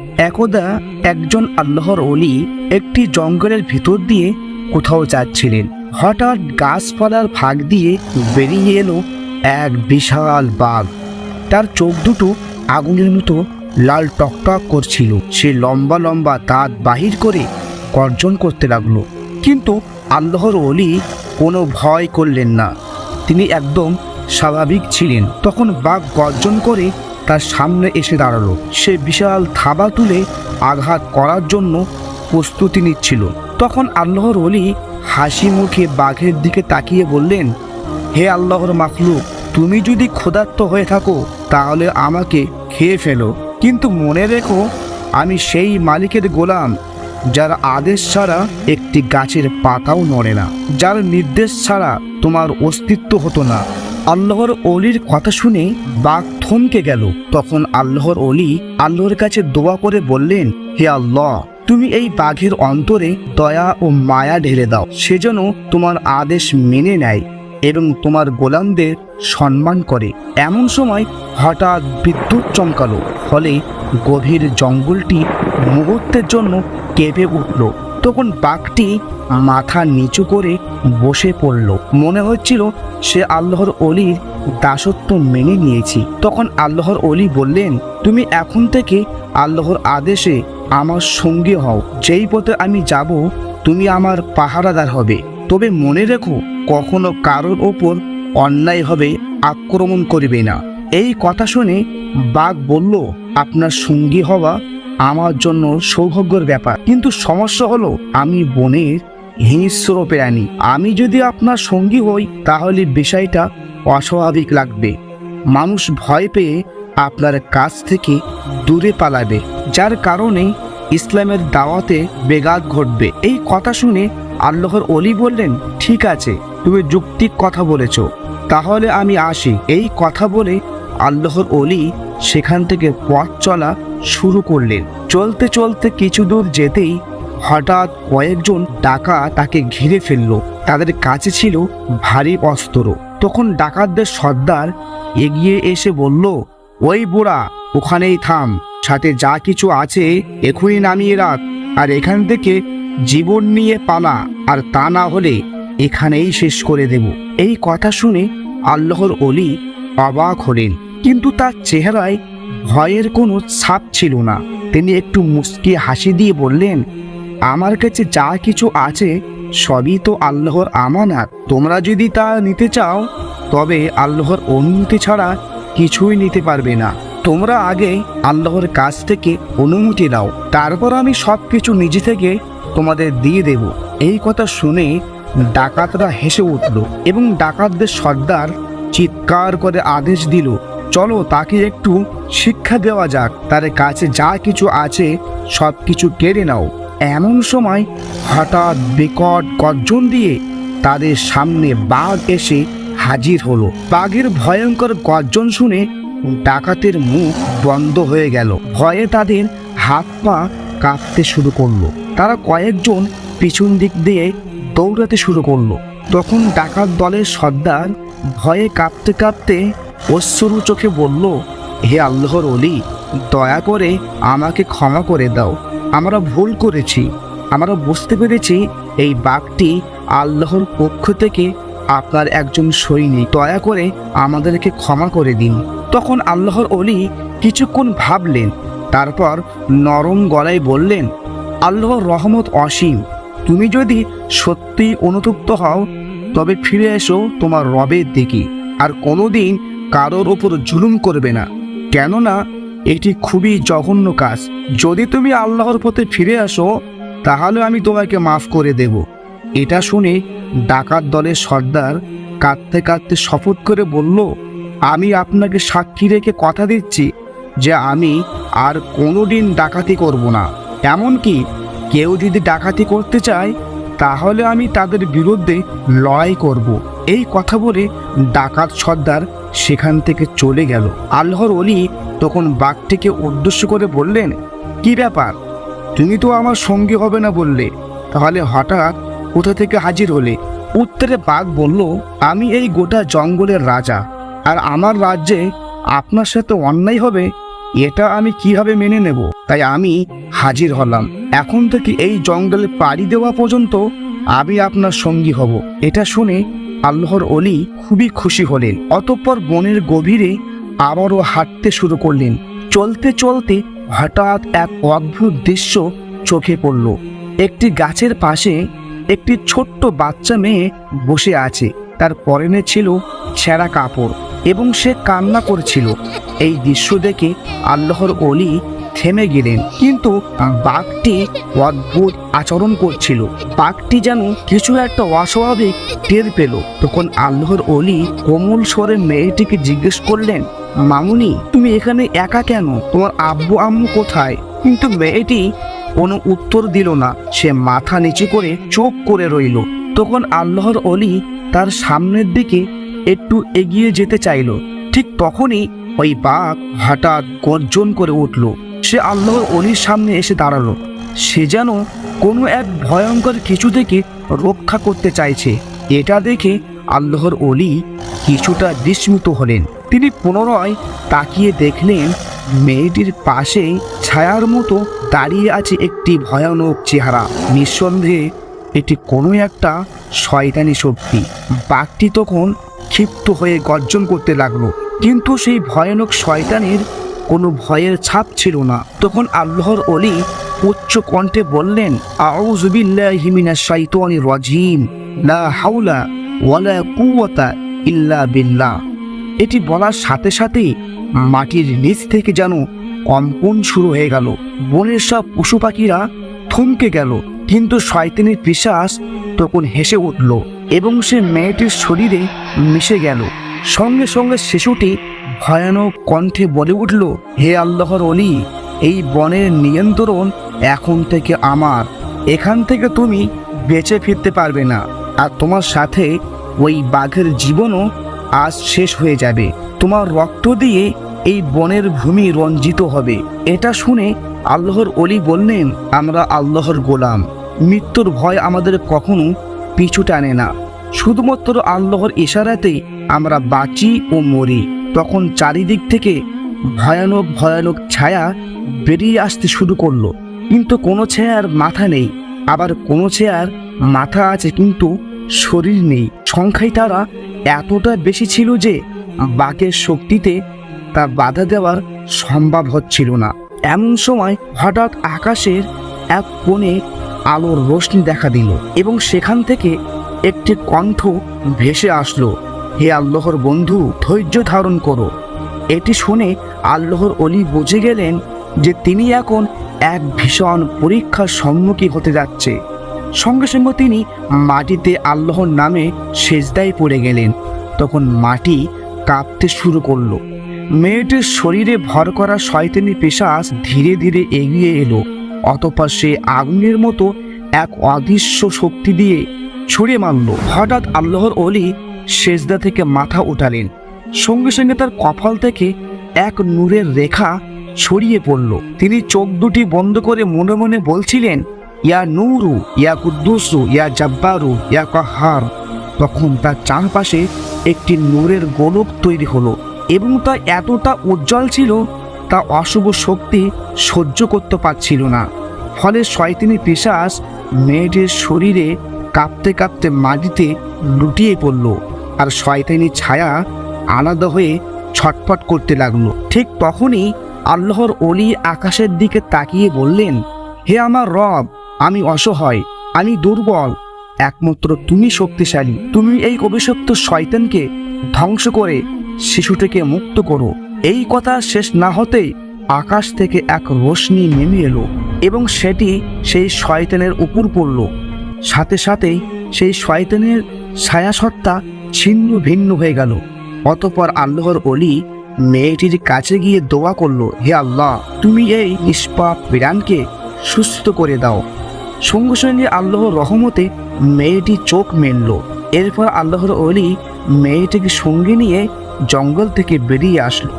একদা একজন আল্লাহর অলি একটি জঙ্গলের ভিতর দিয়ে কোথাও যাচ্ছিলেন। হঠাৎ গাছপালার ফাঁক দিয়ে বেরিয়ে এলো এক বিশাল বাঘ। তার চোখ দুটো আগুনের মতো লাল টকটক করছিল। সে লম্বা লম্বা দাঁত বাহির করে গর্জন করতে লাগল। কিন্তু আল্লাহর অলি কোনো ভয় করলেন না। তিনি একদম স্বাভাবিক ছিলেন। তখন বাঘ গর্জন করে তার সামনে এসে দাঁড়াল। সে বিশাল থাবা তুলে আঘাত করার জন্য প্রস্তুতি নিচ্ছিল। তখন আল্লাহর অলি হাসি মুখে বাঘের দিকে তাকিয়ে বললেন, হে আল্লাহর মাখলুক, তুমি যদি ক্ষুধার্ত হয়ে থাকো, তাহলে আমাকে খেয়ে ফেলো। কিন্তু মনে রেখো, আমি সেই মালিকের গোলাম, যার আদেশ ছাড়া একটি গাছের পাতাও নড়ে না, যার নির্দেশ ছাড়া তোমার অস্তিত্ব হতো না। আল্লাহর অলির কথা শুনে বাঘ থমকে গেল। তখন আল্লাহর অলি আল্লাহর কাছে দোয়া করে বললেন, হে আল্লাহ, তুমি এই বাঘের অন্তরে দয়া ও মায়া ঢেলে দাও। সেজন্য তোমার আদেশ মেনে নেয় এবং তোমার গোলামদের সম্মান করে। এমন সময় হঠাৎ বিদ্যুৎ চমকালো, ফলে গভীর জঙ্গলটি মুহূর্তের জন্য কেঁপে উঠল। তখন বাঘটি মাথা নিচু করে বসে পড়ল। মনে হচ্ছিল সে আল্লাহর অলির দাসত্ব মেনে নিয়েছি। তখন আল্লাহর অলি বললেন, তুমি এখন থেকে আল্লাহর আদেশে আমার সঙ্গী হও। যেই পথে আমি যাব, তুমি আমার পাহারাদার হবে। তবে মনে রেখো, কখনো কারোর ওপর অন্যায়ভাবে আক্রমণ করবে না। এই কথা শুনে বাঘ বলল, আপনার সঙ্গী হওয়া আমার জন্য সৌভাগ্যের ব্যাপার। কিন্তু সমস্যা হলো, আমি বনের হিংস্র প্রাণী। আমি যদি আপনার সঙ্গী হই, তাহলে বিষয়টা অস্বাভাবিক লাগবে। মানুষ ভয় পেয়ে আপনার কাছ থেকে দূরে পালাবে, যার কারণে ইসলামের দাওয়াতে বেগাত ঘটবে। এই কথা শুনে আল্লাহর অলি বললেন, ঠিক আছে, তুমি যুক্তিক কথা বলেছ। তাহলে আমি আসি। এই কথা বলে আল্লাহর অলি সেখান থেকে পথ চলা শুরু করলেন। চলতে চলতে কিছু দূর যেতেই হঠাৎ কয়েকজন ডাকা তাকে ঘিরে ফেলল। তাদের কাছে ছিল ভারী অস্ত্র। তখন ডাকাতদের সর্দার এগিয়ে এসে বলল, ওই বুড়া, ওখানেই থাম। সাথে যা কিছু আছে এখনই নামিয়ে রাখ। আর এখান থেকে জীবন নিয়ে পালা। আর তা না হলে এখানেই শেষ করে দেব। এই কথা শুনে আল্লাহর অলি অবাক হলেন। কিন্তু তার চেহারায় ভয়ের কোনো ছাপ ছিল না। তিনি একটু মুস্কি হাসি দিয়ে বললেন, আমার কাছে যা কিছু আছে, সবই তো আল্লাহর আমানত। তোমরা যদি তা নিতে চাও, তবে আল্লাহর অনুমতি ছাড়া কিছুই নিতে পারবে না। তোমরা আগে আল্লাহর কাছ থেকে অনুমতি নাও তারপর আমি সব কিছু নিজে থেকে তোমাদের দিয়ে দেব। এই কথা শুনে ডাকাতরা হেসে উঠল এবং ডাকাতদের সর্দার চিৎকার করে আদেশ দিল চলো তাকে একটু শিক্ষা দেওয়া যাক। তার কাছে যা কিছু আছে সব কিছু কেড়ে নাও। এমন সময় হঠাৎ বিকট গর্জন দিয়ে তাদের সামনে বাঘ এসে হাজির হলো। বাঘের ভয়ঙ্কর গর্জন শুনে ডাকাতের মুখ বন্ধ হয়ে গেল। ভয়ে তাদের হাত পা কাঁপতে শুরু করল। তারা কয়েকজন পিছন দিক দিয়ে দৌড়াতে শুরু করল। তখন ডাকাত দলের সর্দার ভয়ে কাঁপতে কাঁপতে অশ্রু চোখে বলল, হে আল্লাহর অলি দয়া করে আমাকে ক্ষমা করে দাও। আমরা ভুল করেছি। আমরা বুঝতে পেরেছি এই বাঘটি আল্লাহর পক্ষ থেকে আপনার একজন সৈনিক। দয়া করে আমাদেরকে ক্ষমা করে দিন। তখন আল্লাহর অলি কিছুক্ষণ ভাবলেন, তারপর নরম গলায় বললেন, আল্লাহর রহমত অসীম। তুমি যদি সত্যি অনুতপ্ত হও, তবে ফিরে এসো তোমার রবের দিকে। আর কোনোদিন কারোর ওপর জুলুম করবে না। কেননা, এটি খুবই জঘন্য কাজ। যদি তুমি আল্লাহর পথে ফিরে আসো, তাহলে আমি তোমাকে মাফ করে দেব। এটা শুনে ডাকাত দলের সর্দার কাঁদতে কাঁদতে শপথ করে বলল, আমি আপনাকে সাক্ষী রেখে কথা দিচ্ছি যে আমি আর কোনো দিন ডাকাতি করব না। এমনকি কেউ যদি ডাকাতি করতে চায়, তাহলে আমি তাদের বিরুদ্ধে লড়াই করব। এই কথা বলে ডাকাত সর্দার সেখান থেকে চলে গেল। আল্লাহর অলি তখন বাঘটিকে উদ্দেশ্য করে বললেন, কি ব্যাপার? তুমি তো আমার সঙ্গী হবে না বললে। তাহলে হঠাৎ কোথা থেকে হাজির হলে? উত্তরে বাঘ বলল, আমি এই গোটা জঙ্গলের রাজা, আর আমার রাজ্যে আপনার সাথে অন্যায় হবে, এটা আমি কীভাবে মেনে নেব? তাই আমি হাজির হলাম। এখন থেকে এই জঙ্গলে পাড়ি দেওয়া পর্যন্ত আমি আপনার সঙ্গী হব। এটা শুনে আল্লাহর অলি খুবই খুশি হলেন। অতঃপর বনের গভীরে আবারও হাঁটতে শুরু করলেন। চলতে চলতে হঠাৎ এক অদ্ভুত দৃশ্য চোখে পড়ল। একটি গাছের পাশে একটি ছোট্ট বাচ্চা মেয়ে বসে আছে। তার পরনে ছিল ছেঁড়া কাপড় এবং সে কান্না করছিল। এই দৃশ্য দেখে আল্লাহর অলি থেমে গেলেন। কিন্তু বাঘটি অদ্ভুত আচরণ করছিল। বাঘটি যেন কিছু একটা অস্বাভাবিক টের পেল। তখন আল্লাহর অলি কোমল স্বরে মেয়েটিকে জিজ্ঞেস করলেন, মামুনি, তুমি এখানে একা কেন? তোমার আব্বু আম্মু কোথায়? কিন্তু মেয়েটি কোনো উত্তর দিল না। সে মাথা নিচু করে চোখ করে রইল। তখন আল্লাহর অলি তার সামনের দিকে একটু এগিয়ে যেতে চাইল। ঠিক তখনই ওই বাঘ হঠাৎ গর্জন করে উঠল। সে আল্লাহর অলির সামনে এসে দাঁড়াল। সে যেন কোনো এক ভয়ঙ্কর কিছু থেকে রক্ষা করতে চাইছে। এটা দেখে আল্লাহর অলি কিছুটা বিস্মিত হলেন। তিনি পুনরায় তাকিয়ে দেখলেন, মেয়েটির পাশে ছায়ার মতো দাঁড়িয়ে আছে একটি ভয়ানক চেহারা। নিঃসন্দেহে এটি কোনো একটা শয়তানি শক্তি। বাঘটি তখন ক্ষিপ্ত হয়ে গর্জন করতে লাগল। কিন্তু সেই ভয়ানক শয়তানের কোনো ভয়ের ছাপ ছিল না। তখন আল্লাহর অলি উচ্চ কণ্ঠে বললেন লা ইল্লা বিল্লাহ। এটি বলার সাথে সাথেই মাটির নিচ থেকে যেন কম্পন শুরু হয়ে গেল। বনের সব পশু পাখিরা থমকে গেল, কিন্তু শয়তানের পিশাস তখন হেসে উঠল এবং সে মেয়েটির শরীরে মিশে গেল। সঙ্গে সঙ্গে শিশুটি ভয়ানক কণ্ঠে বলে উঠল, হে আল্লাহর অলি এই বনের নিয়ন্ত্রণ এখন থেকে আমার। এখান থেকে তুমি বেঁচে ফিরতে পারবে না। আর তোমার সাথে ওই বাঘের জীবনও আজ শেষ হয়ে যাবে। তোমার রক্ত দিয়ে এই বনের ভূমি রঞ্জিত হবে। এটা শুনে আল্লাহর অলি বললেন, আমরা আল্লাহর গোলাম। মৃত্যুর ভয় আমাদের কখনো পিছু টানে না। শুধুমাত্র আল্লাহর ইশারাতে আমরা বাঁচি ও মরি। তখন চারিদিক থেকে ভয়ানক ভয়ানক ছায়া বেরিয়ে আসতে শুরু করল। কিন্তু কোনো ছায়ার মাথা নেই। আবার কোনো ছায়ার মাথা আছে কিন্তু শরীর নেই। সংখ্যায় তারা এতটা বেশি ছিল যে বাঘের শক্তিতে তা বাধা দেওয়ার সম্ভব হচ্ছিল না। এমন সময় হঠাৎ আকাশের এক কোণে আলোর রোশনি দেখা দিল এবং সেখান থেকে একটি কণ্ঠ ভেসে আসলো। হে আল্লাহর বন্ধু, ধৈর্য ধারণ করো। এটি শুনে আল্লাহর অলি বুঝে গেলেন যে তিনি এখন এক ভীষণ পরীক্ষার সম্মুখীন হতে যাচ্ছে। সঙ্গে সঙ্গে তিনি মাটিতে আল্লাহর নামে সেজদায় পড়ে গেলেন। তখন মাটি কাঁপতে শুরু করল। মেয়েটির শরীরে ভর করা শয়তানি পেশাস ধীরে ধীরে এগিয়ে এলো। অতপর সে আগুনের মতো এক অদৃশ্য শক্তি দিয়ে ছুঁড়ে মারল। হঠাৎ আল্লাহর অলি সেজদা থেকে মাথা উঠালেন। সঙ্গে সঙ্গে তার কপাল থেকে এক নূরের রেখা ছড়িয়ে পড়ল। তিনি চোখ দুটি বন্ধ করে মনে মনে বলছিলেন, ইয়া নূরু, ইয়া কুদ্দুসু, ইয়া জাব্বারু, ইয়া কাহার। তখন তার চারপাশে একটি নূরের গোলক তৈরি হলো এবং তা এতটা উজ্জ্বল ছিল, তা অশুভ শক্তি সহ্য করতে পারছিল না। ফলে শয়তিনি পিশাস মেয়েটির শরীরে কাঁপতে কাঁপতে মাটিতে লুটিয়ে পড়ল। আর শয়তানি ছায়া আলাদা হয়ে ছটফট করতে লাগল। ঠিক তখনই আল্লাহর অলি আকাশের দিকে তাকিয়ে বললেন, হে আমার রব, আমি অসহায়, আমি দুর্বল। একমাত্র তুমি শক্তিশালী। তুমি এই অভিশপ্ত শয়তানকে ধ্বংস করে শিশুটিকে মুক্ত করো। এই কথা শেষ না হতেই আকাশ থেকে এক রোশনি নেমে এলো এবং সেটি সেই শয়তানের উপর পড়ল। সাথে সাথেই সেই শয়তানের ছায়াসত্তা ছিন্ন ভিন্ন হয়ে গেল। অতপর আল্লাহর অলি মেয়েটির কাছে গিয়ে দোয়া করল, হে আল্লাহ, তুমি এই নিষ্পাপ বিরানকে সুস্থ করে দাও। সঙ্গে সঙ্গে আল্লাহর রহমতে মেয়েটি চোখ মেলল। এরপর আল্লাহর অলি মেয়েটিকে সঙ্গে নিয়ে জঙ্গল থেকে বেরিয়ে আসলো।